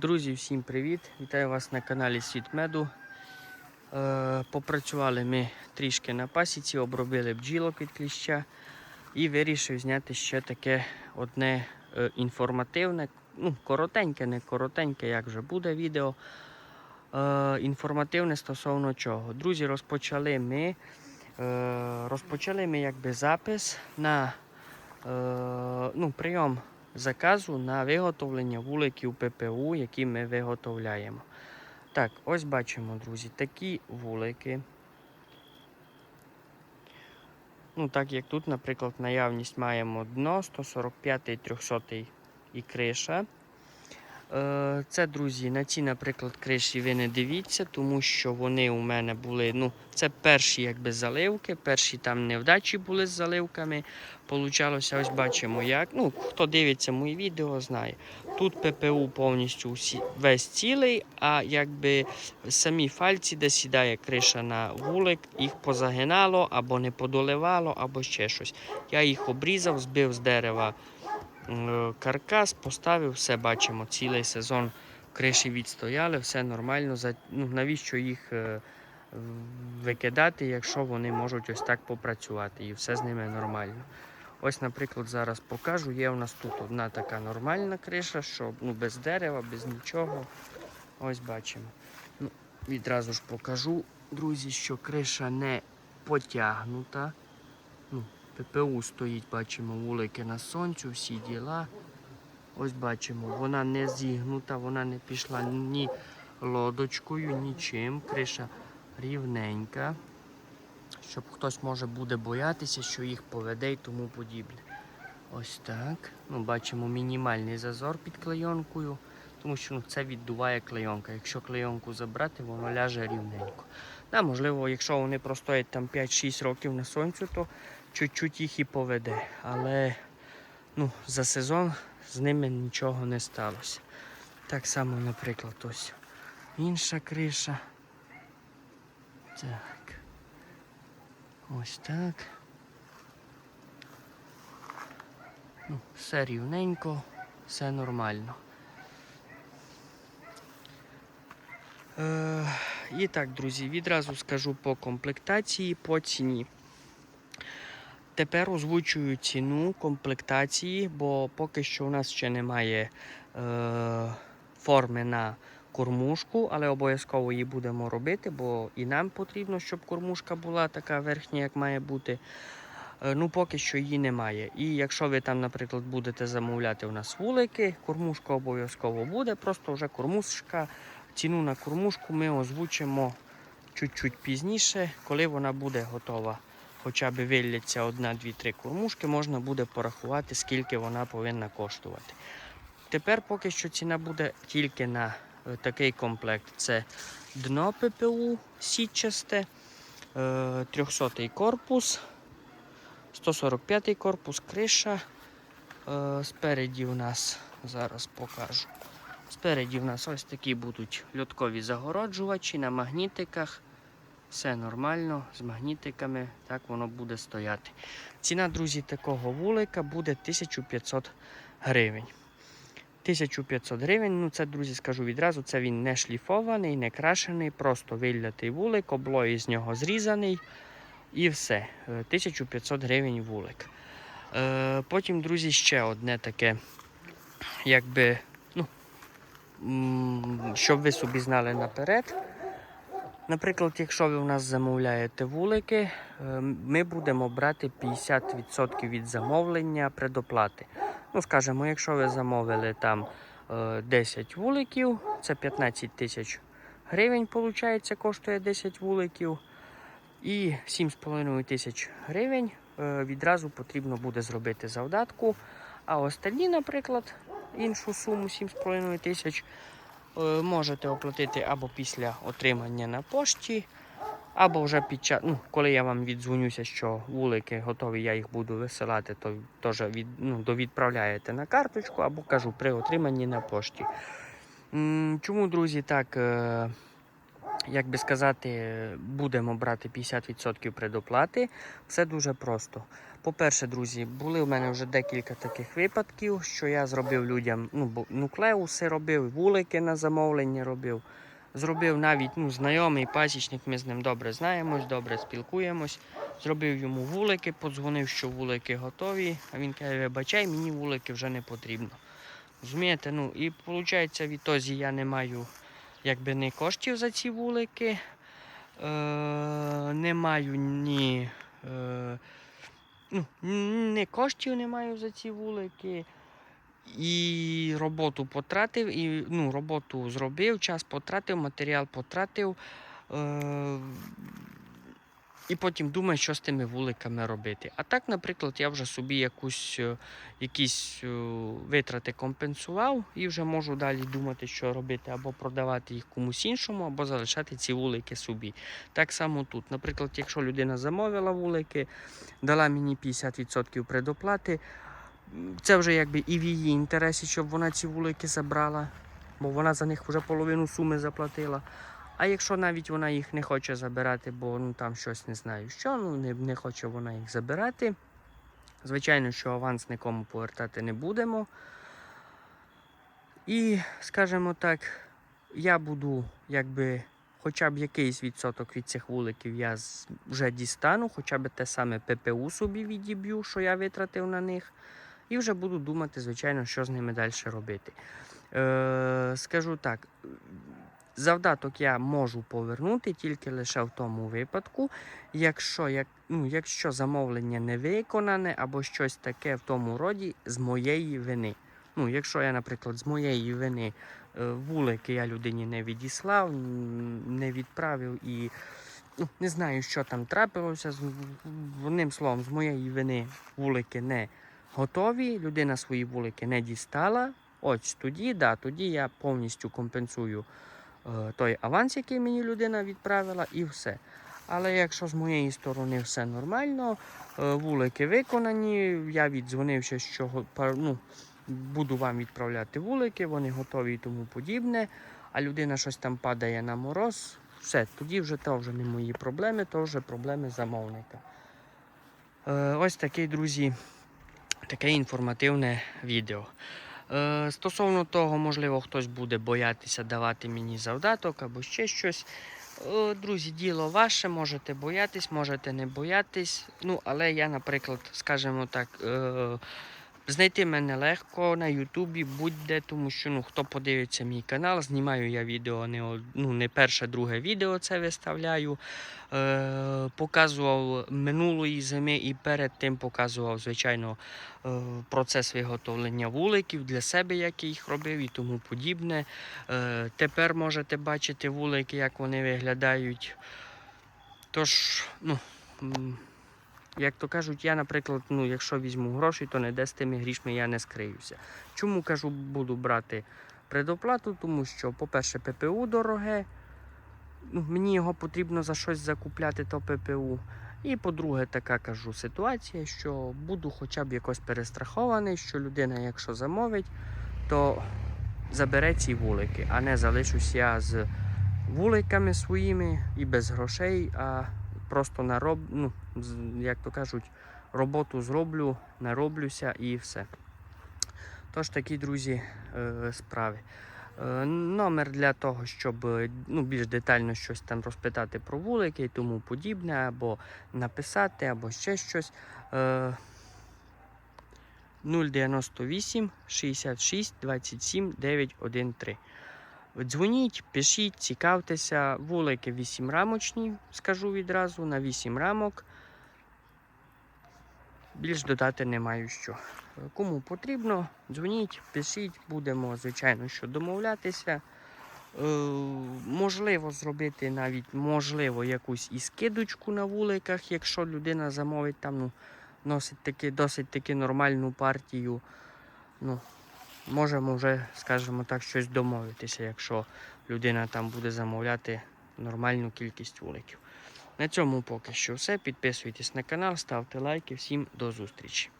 Друзі, всім привіт! Вітаю вас на каналі Світ Меду. Е, попрацювали ми трішки на пасіці, обробили бджілок від кліща і вирішив зняти ще таке одне е, інформативне, ну, коротеньке, не коротеньке, як вже буде відео. Е, інформативне стосовно чого. Друзі, розпочали ми, е, розпочали ми якби запис на е, ну, прийом заказу на виготовлення вуликів ППУ, які ми виготовляємо. Так, ось бачимо, друзі, такі вулики. Ну, так як тут, наприклад, наявність маємо дно 145 300 і криша. Е, Це, друзі, на ці, наприклад, криші ви не дивіться, тому що вони у мене були. ну, Це перші якби заливки, перші там невдачі були з заливками. Получалося, ось бачимо, як. Ну, хто дивиться мої відео, знає. Тут ППУ повністю всі, весь цілий, а якби самі фальці, де сідає криша на вулик, їх позагинало або не подоливало, або ще щось. Я їх обрізав, збив з дерева каркас, поставив, все бачимо, цілий сезон криші відстояли, все нормально. Ну, навіщо їх е, викидати, якщо вони можуть ось так попрацювати і все з ними нормально. Ось, наприклад, зараз покажу. Є у нас тут одна така нормальна криша, що ну, без дерева, без нічого. Ось бачимо. Ну, відразу ж покажу, друзі, що криша не потягнута. ППУ стоїть, бачимо, вулики на сонцю, всі діла. Ось бачимо, вона не зігнута, вона не пішла ні лодочкою, нічим. Криша рівненька. Щоб хтось може буде боятися, що їх поведе і тому подібне. Ось так. Ну, бачимо мінімальний зазор під клейонкою, тому що ну, це віддуває клейонка. Якщо клейонку забрати, воно ляже рівненько. Да, можливо, якщо вони простоять там 5-6 років на сонцю, то чуть-чуть їх і поведе. Але ну, за сезон з ними нічого не сталося. Так само, наприклад, ось інша криша. Так. Ось так. Ну, все рівненько, все нормально. Е, і так, друзі, відразу скажу по комплектації, по ціні. Тепер озвучую ціну комплектації, бо поки що у нас ще немає е, форми на кормушку, але обов'язково її будемо робити, бо і нам потрібно, щоб кормушка була така верхня, як має бути. Е, Ну, поки що її немає. І якщо ви там, наприклад, будете замовляти у нас вулики, кормушка обов'язково буде. Просто вже кормушка, ціну на кормушку ми озвучимо чуть-чуть пізніше, коли вона буде готова. Хоча б вилляться одна, дві, три кормушки, можна буде порахувати, скільки вона повинна коштувати. Тепер поки що ціна буде тільки на е, такий комплект. Це дно ППУ сітчасте, е, 300 корпус, 145-й корпус, криша. Е, Спереді у нас зараз покажу. Спереді у нас ось такі будуть льоткові загороджувачі на магнітиках. Все нормально, з магнітиками, так воно буде стояти. Ціна, друзі, такого вулика буде 1500 гривень. 1500 гривень, ну це, друзі, скажу відразу, це він не шліфований, не крашений, просто виллятий вулик, облой з нього зрізаний і все. Е, 1500 гривень вулик. Е, потім, друзі, ще одне таке, якби, ну, щоб ви собі знали наперед. Наприклад, якщо ви у нас замовляєте вулики, е, ми будемо брати 50% від замовлення предоплати. Ну, скажімо, якщо ви замовили там е, 10 вуликів, це 15 тисяч гривень, виходить, коштує 10 вуликів. І 7,5 тисяч гривень е, відразу потрібно буде зробити завдатку. А остальні, наприклад, іншу суму 7,5 тисяч е, можете оплатити або після отримання на пошті, або вже під час, ну, коли я вам віддзвонюся, що вулики готові, я їх буду висилати, то теж від, ну, довідправляєте на карточку, або кажу при отриманні на пошті. Чому, друзі, так, е, як би сказати, будемо брати 50% предоплати? Все дуже просто. По-перше, друзі, були в мене вже декілька таких випадків, що я зробив людям ну, нуклеуси робив, вулики на замовлення робив. Зробив навіть ну, знайомий пасічник, ми з ним добре знаємось, добре спілкуємось. Зробив йому вулики, подзвонив, що вулики готові. А він каже, вибачай, мені вулики вже не потрібно. Розумієте? Ну, і виходить, відтоді я не маю якби не коштів за ці вулики. Е, не маю ні. Е, ну, не коштів не маю за ці вулики. І роботу потратив, і ну, роботу зробив, час потратив, матеріал потратив. Е, і потім думаю, що з тими вуликами робити. А так, наприклад, я вже собі якусь, е, якісь е, витрати компенсував і вже можу далі думати, що робити, або продавати їх комусь іншому, або залишати ці вулики собі. Так само тут. Наприклад, якщо людина замовила вулики, дала мені 50% предоплати, це вже якби і в її інтересі, щоб вона ці вулики забрала, бо вона за них вже половину суми заплатила. А якщо навіть вона їх не хоче забирати, бо ну там щось не знаю що, ну не, не хоче вона їх забирати. Звичайно, що аванс нікому повертати не будемо. І, скажімо так, я буду якби хоча б якийсь відсоток від цих вуликів я вже дістану, хоча б те саме ППУ собі відіб'ю, що я витратив на них. І вже буду думати, звичайно, що з ними далі робити. Е, скажу так, завдаток я можу повернути тільки лише в тому випадку, якщо, як, ну, якщо замовлення не виконане або щось таке в тому роді з моєї вини. Ну, якщо я, наприклад, з моєї вини е, вулики я людині не відіслав, не відправив і ну, не знаю, що там трапилося. З- Одним словом, з моєї вини вулики не готові, людина свої вулики не дістала. Ось тоді, да, тоді я повністю компенсую той аванс, який мені людина відправила, і все. Але якщо з моєї сторони все нормально, е, вулики виконані, я віддзвонився, що ну, буду вам відправляти вулики, вони готові і тому подібне, а людина щось там падає на мороз, все, тоді вже то вже не мої проблеми, то вже проблеми замовника. Е, Ось такий, друзі, таке інформативне відео. Е, Стосовно того, можливо, хтось буде боятися давати мені завдаток або ще щось. Е, Друзі, діло ваше, можете боятись, можете не боятись. Ну, але я, наприклад, скажімо так, е, знайти мене легко на Ютубі будь-де, тому що ну, хто подивиться мій канал, знімаю я відео не, ну, не перше, друге відео це виставляю. Е, показував минулої зими і перед тим показував, звичайно, е, процес виготовлення вуликів для себе, як я їх робив і тому подібне. Е, Тепер можете бачити вулики, як вони виглядають. Тож, ну, як то кажуть, я, наприклад, ну, якщо візьму гроші, то не де з тими грішми я не скриюся. Чому кажу, буду брати предоплату? Тому що, по-перше, ППУ дороге. Ну, мені його потрібно за щось закупляти, то ППУ. І по-друге, така кажу ситуація, що буду хоча б якось перестрахований, що людина, якщо замовить, то забере ці вулики, а не залишусь я з вуликами своїми і без грошей, а просто нароб, ну, як то кажуть, роботу зроблю, нароблюся і все. Тож такі, друзі, е, справи. Е, Номер для того, щоб е, ну, більш детально щось там розпитати про вулики і тому подібне, або написати, або ще щось. Е, 098 66 27 913. Дзвоніть, пишіть, цікавтеся. Вулики 8 рамочні, скажу відразу, на 8 рамок. Більш додати не маю що. Кому потрібно, дзвоніть, пишіть, будемо, звичайно, що домовлятися. Е, можливо, зробити навіть можливо якусь і скидочку на вуликах, якщо людина замовить там, ну, носить таки, досить таки нормальну партію. Ну, можемо вже, скажімо так, щось домовитися, якщо людина там буде замовляти нормальну кількість вуликів. На цьому поки що все. Підписуйтесь на канал, ставте лайки. Всім до зустрічі.